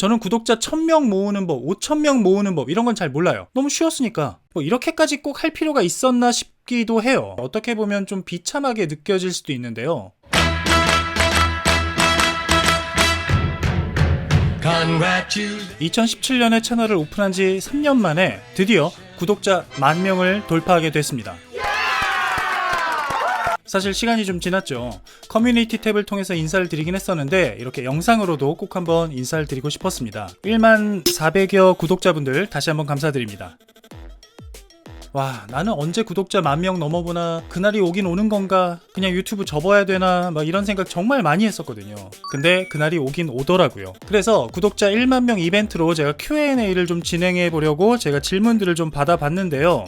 저는 구독자 1000명 모으는 법, 5000명 모으는 법 이런 건 잘 몰라요. 너무 쉬웠으니까 뭐 이렇게까지 꼭 할 필요가 있었나 싶기도 해요. 어떻게 보면 좀 비참하게 느껴질 수도 있는데요. Congratulations. 2017년에 채널을 오픈한 지 3년 만에 드디어 구독자 만 명을 돌파하게 됐습니다. 사실 시간이 좀 지났죠. 커뮤니티 탭을 통해서 인사를 드리긴 했었는데 이렇게 영상으로도 꼭 한번 인사를 드리고 싶었습니다. 1만 400여 구독자분들 다시 한번 감사드립니다. 와, 나는 언제 구독자 만 명 넘어보나, 그날이 오긴 오는 건가, 그냥 유튜브 접어야 되나, 막 이런 생각 정말 많이 했었거든요. 근데 그날이 오긴 오더라고요. 그래서 구독자 1만 명 이벤트로 제가 Q&A를 좀 진행해 보려고 제가 질문들을 좀 받아봤는데요.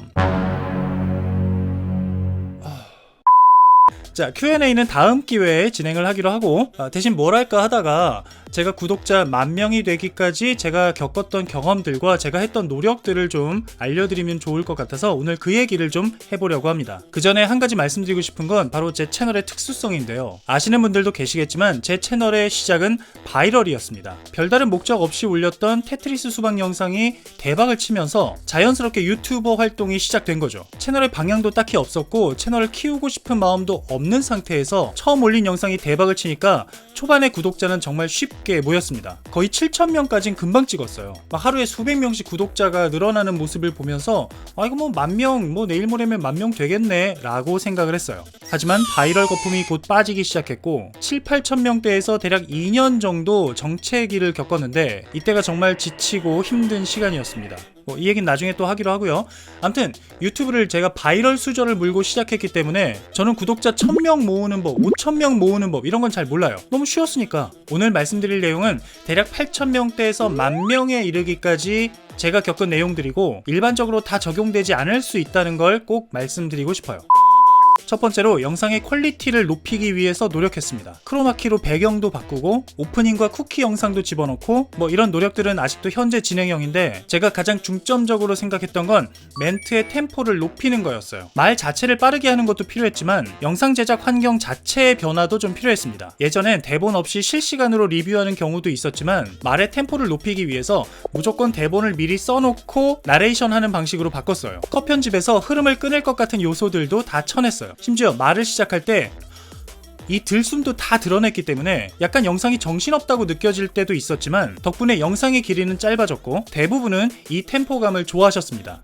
자, Q&A는 다음 기회에 진행을 하기로 하고 아, 대신 뭘 할까 하다가 제가 구독자 만 명이 되기까지 제가 겪었던 경험들과 제가 했던 노력들을 좀 알려드리면 좋을 것 같아서 오늘 그 얘기를 좀 해보려고 합니다. 그 전에 한 가지 말씀드리고 싶은 건 바로 제 채널의 특수성인데요. 아시는 분들도 계시겠지만 제 채널의 시작은 바이럴이었습니다. 별다른 목적 없이 올렸던 테트리스 수박 영상이 대박을 치면서 자연스럽게 유튜버 활동이 시작된 거죠. 채널의 방향도 딱히 없었고 채널을 키우고 싶은 마음도 없는 상태에서 처음 올린 영상이 대박을 치니까 초반에 구독자는 정말 쉽게 모였습니다. 거의 7,000명까지는 금방 찍었어요. 막 하루에 수백 명씩 구독자가 늘어나는 모습을 보면서 아 이거 뭐 만 명, 뭐 내일 모레면 만 명 되겠네 라고 생각을 했어요. 하지만 바이럴 거품이 곧 빠지기 시작했고 7, 8천 명대에서 대략 2년 정도 정체기를 겪었는데 이때가 정말 지치고 힘든 시간이었습니다. 뭐 이 얘기는 나중에 또 하기로 하고요. 아무튼 유튜브를 제가 바이럴 수저를 물고 시작했기 때문에 저는 구독자 1000명 모으는 법, 5000명 모으는 법 이런 건 잘 몰라요. 너무 쉬웠으니까. 오늘 말씀드릴 내용은 대략 8000명대에서 만 명에 이르기까지 제가 겪은 내용들이고 일반적으로 다 적용되지 않을 수 있다는 걸 꼭 말씀드리고 싶어요. 첫 번째로 영상의 퀄리티를 높이기 위해서 노력했습니다. 크로마키로 배경도 바꾸고 오프닝과 쿠키 영상도 집어넣고 뭐 이런 노력들은 아직도 현재 진행형인데 제가 가장 중점적으로 생각했던 건 멘트의 템포를 높이는 거였어요. 말 자체를 빠르게 하는 것도 필요했지만 영상 제작 환경 자체의 변화도 좀 필요했습니다. 예전엔 대본 없이 실시간으로 리뷰하는 경우도 있었지만 말의 템포를 높이기 위해서 무조건 대본을 미리 써놓고 나레이션 하는 방식으로 바꿨어요. 컷 편집에서 흐름을 끊을 것 같은 요소들도 다 쳐냈어요. 심지어 말을 시작할 때 이 들숨도 다 드러냈기 때문에 약간 영상이 정신없다고 느껴질 때도 있었지만 덕분에 영상의 길이는 짧아졌고 대부분은 이 템포감을 좋아하셨습니다.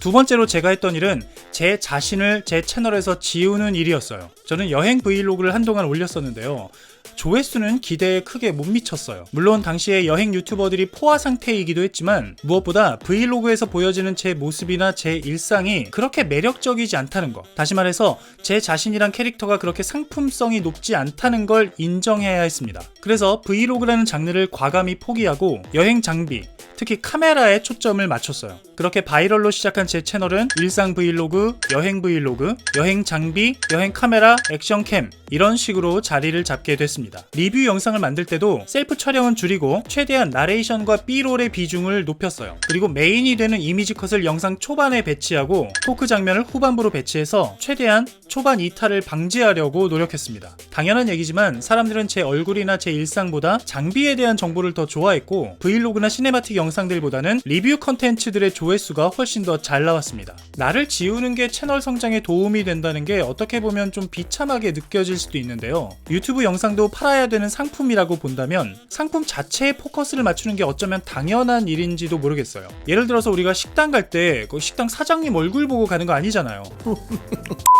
두 번째로 제가 했던 일은 제 자신을 제 채널에서 지우는 일이었어요. 저는 여행 브이로그를 한동안 올렸었는데요. 조회수는 기대에 크게 못 미쳤어요. 물론 당시에 여행 유튜버들이 포화 상태이기도 했지만 무엇보다 브이로그에서 보여지는 제 모습이나 제 일상이 그렇게 매력적이지 않다는 거. 다시 말해서 제 자신이란 캐릭터가 그렇게 상품성이 높지 않다는 걸 인정해야 했습니다. 그래서 브이로그라는 장르를 과감히 포기하고 여행 장비, 특히 카메라에 초점을 맞췄어요. 그렇게 바이럴로 시작한 제 채널은 일상 브이로그, 여행 브이로그, 여행 장비, 여행 카메라, 액션캠 이런 식으로 자리를 잡게 됐습니다. 리뷰 영상을 만들 때도 셀프 촬영은 줄이고 최대한 나레이션과 B롤의 비중을 높였어요. 그리고 메인이 되는 이미지 컷을 영상 초반에 배치하고 토크 장면을 후반부로 배치해서 최대한 초반 이탈을 방지하려고 노력했습니다. 당연한 얘기지만 사람들은 제 얼굴이나 제 일상보다 장비에 대한 정보를 더 좋아했고 브이로그나 시네마틱 영상들보다는 리뷰 컨텐츠들의 조 회수가 훨씬 더 잘 나왔습니다. 나를 지우는 게 채널 성장에 도움이 된다는 게 어떻게 보면 좀 비참하게 느껴질 수도 있는데요. 유튜브 영상도 팔아야 되는 상품이라고 본다면 상품 자체에 포커스를 맞추는 게 어쩌면 당연한 일인지도 모르겠어요. 예를 들어서 우리가 식당 갈때그 식당 사장님 얼굴 보고 가는 거 아니잖아요.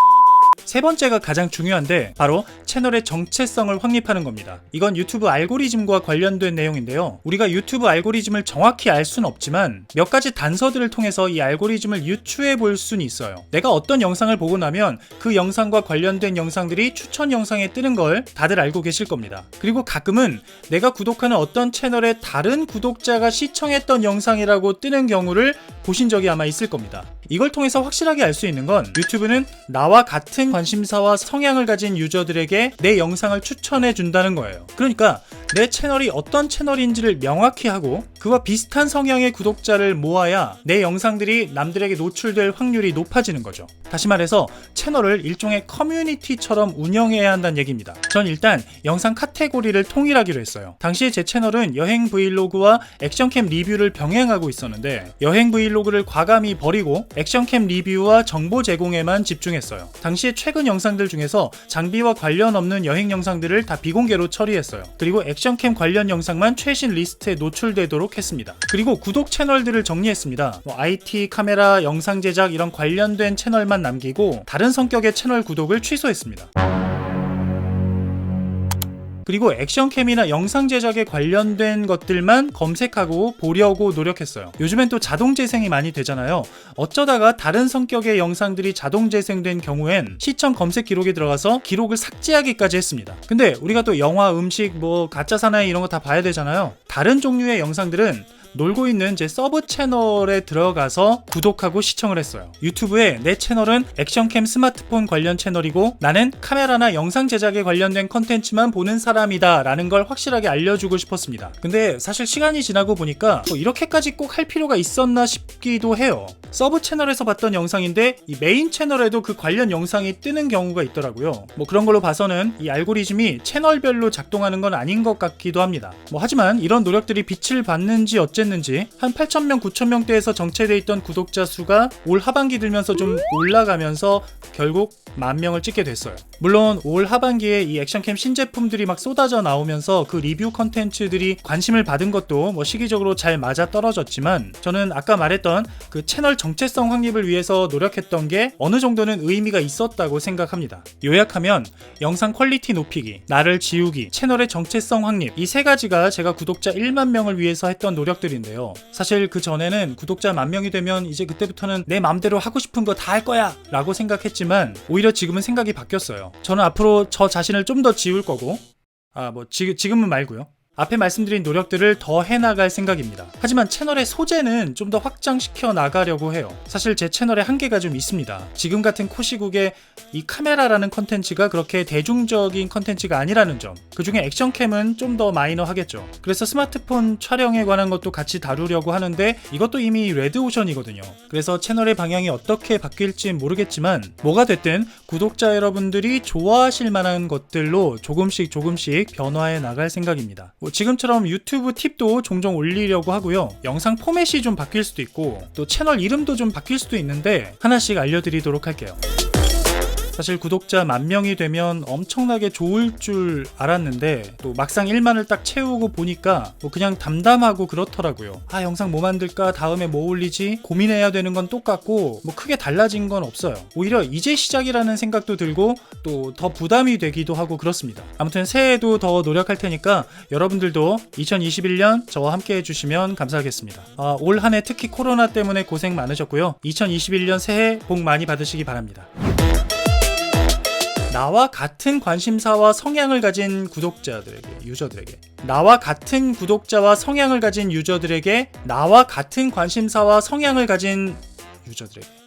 세 번째가 가장 중요한데 바로 채널의 정체성을 확립하는 겁니다. 이건 유튜브 알고리즘과 관련된 내용인데요. 우리가 유튜브 알고리즘을 정확히 알 수는 없지만 몇 가지 단서들을 통해서 이 알고리즘을 유추해 볼 수는 있어요. 내가 어떤 영상을 보고 나면 그 영상과 관련된 영상들이 추천 영상에 뜨는 걸 다들 알고 계실 겁니다. 그리고 가끔은 내가 구독하는 어떤 채널의 다른 구독자가 시청했던 영상이라고 뜨는 경우를 보신 적이 아마 있을 겁니다. 이걸 통해서 확실하게 알 수 있는 건 유튜브는 나와 같은 관심사와 성향을 가진 유저들에게 내 영상을 추천해 준다는 거예요. 그러니까 내 채널이 어떤 채널인지를 명확히 하고 그와 비슷한 성향의 구독자를 모아야 내 영상들이 남들에게 노출될 확률이 높아지는 거죠. 다시 말해서 채널을 일종의 커뮤니티처럼 운영해야 한다는 얘기입니다. 전 일단 영상 카테고리를 통일하기로 했어요. 당시 제 채널은 여행 브이로그와 액션캠 리뷰를 병행하고 있었는데 여행 브이로그를 과감히 버리고 액션캠 리뷰와 정보 제공에만 집중했어요. 당시에 최근 영상들 중에서 장비와 관련 없는 여행 영상들을 다 비공개로 처리했어요. 그리고 액 션캠 관련 영상만 최신 리스트에 노출되도록 했습니다. 그리고 구독 채널들을 정리했습니다. 뭐 IT, 카메라, 영상 제작 이런 관련된 채널만 남기고 다른 성격의 채널 구독을 취소했습니다. 그리고 액션캠이나 영상 제작에 관련된 것들만 검색하고 보려고 노력했어요. 요즘엔 또 자동 재생이 많이 되잖아요. 어쩌다가 다른 성격의 영상들이 자동 재생된 경우엔 시청 검색 기록에 들어가서 기록을 삭제하기까지 했습니다. 근데 우리가 또 영화, 음식, 뭐 가짜 사나이 이런 거 다 봐야 되잖아요. 다른 종류의 영상들은 놀고 있는 제 서브 채널에 들어가서 구독하고 시청을 했어요. 유튜브에 내 채널은 액션캠 스마트폰 관련 채널이고 나는 카메라나 영상 제작에 관련된 컨텐츠만 보는 사람이다 라는 걸 확실하게 알려주고 싶었습니다. 근데 사실 시간이 지나고 보니까 뭐 이렇게까지 꼭 할 필요가 있었나 싶기도 해요. 서브 채널에서 봤던 영상인데 이 메인 채널에도 그 관련 영상이 뜨는 경우가 있더라고요. 뭐 그런 걸로 봐서는 이 알고리즘이 채널별로 작동하는 건 아닌 것 같기도 합니다. 뭐 하지만 이런 노력들이 빛을 봤는지 어쨌는지 한 8,000명, 9,000명대에서 정체돼 있던 구독자 수가 올 하반기 들면서 좀 올라가면서 결국 만 명을 찍게 됐어요. 물론 올 하반기에 이 액션캠 신제품들이 막 쏟아져 나오면서 그 리뷰 컨텐츠들이 관심을 받은 것도 뭐 시기적으로 잘 맞아 떨어졌지만 저는 아까 말했던 그 채널 정체성 확립을 위해서 노력했던 게 어느 정도는 의미가 있었다고 생각합니다. 요약하면 영상 퀄리티 높이기, 나를 지우기, 채널의 정체성 확립 이 세 가지가 제가 구독자 1만 명을 위해서 했던 노력들인데요. 사실 그 전에는 구독자 만 명이 되면 이제 그때부터는 내 맘대로 하고 싶은 거 다 할 거야 라고 생각했지만 오히려 지금은 생각이 바뀌었어요. 저는 앞으로 저 자신을 좀 더 지울 거고 아 뭐 지금은 말고요. 앞에 말씀드린 노력들을 더 해나갈 생각입니다. 하지만 채널의 소재는 좀 더 확장시켜 나가려고 해요. 사실 제 채널에 한계가 좀 있습니다. 지금 같은 코시국에 이 카메라라는 컨텐츠가 그렇게 대중적인 컨텐츠가 아니라는 점. 그 중에 액션캠은 좀 더 마이너하겠죠. 그래서 스마트폰 촬영에 관한 것도 같이 다루려고 하는데 이것도 이미 레드오션이거든요. 그래서 채널의 방향이 어떻게 바뀔지 모르겠지만 뭐가 됐든 구독자 여러분들이 좋아하실 만한 것들로 조금씩 조금씩 변화해 나갈 생각입니다. 뭐 지금처럼 유튜브 팁도 종종 올리려고 하고요. 영상 포맷이 좀 바뀔 수도 있고 또 채널 이름도 좀 바뀔 수도 있는데 하나씩 알려드리도록 할게요. 사실 구독자 만 명이 되면 엄청나게 좋을 줄 알았는데 또 막상 1만을 딱 채우고 보니까 뭐 그냥 담담하고 그렇더라고요. 아 영상 뭐 만들까 다음에 뭐 올리지 고민해야 되는 건 똑같고 뭐 크게 달라진 건 없어요. 오히려 이제 시작이라는 생각도 들고 또 더 부담이 되기도 하고 그렇습니다. 아무튼 새해에도 더 노력할 테니까 여러분들도 2021년 저와 함께 해주시면 감사하겠습니다. 아, 올 한 해 특히 코로나 때문에 고생 많으셨고요. 2021년 새해 복 많이 받으시기 바랍니다. 나와 같은 관심사와 성향을 가진 구독자들에게, 유저들에게, 나와 같은 구독자와 성향을 가진 유저들에게, 나와 같은 관심사와 성향을 가진 유저들에게,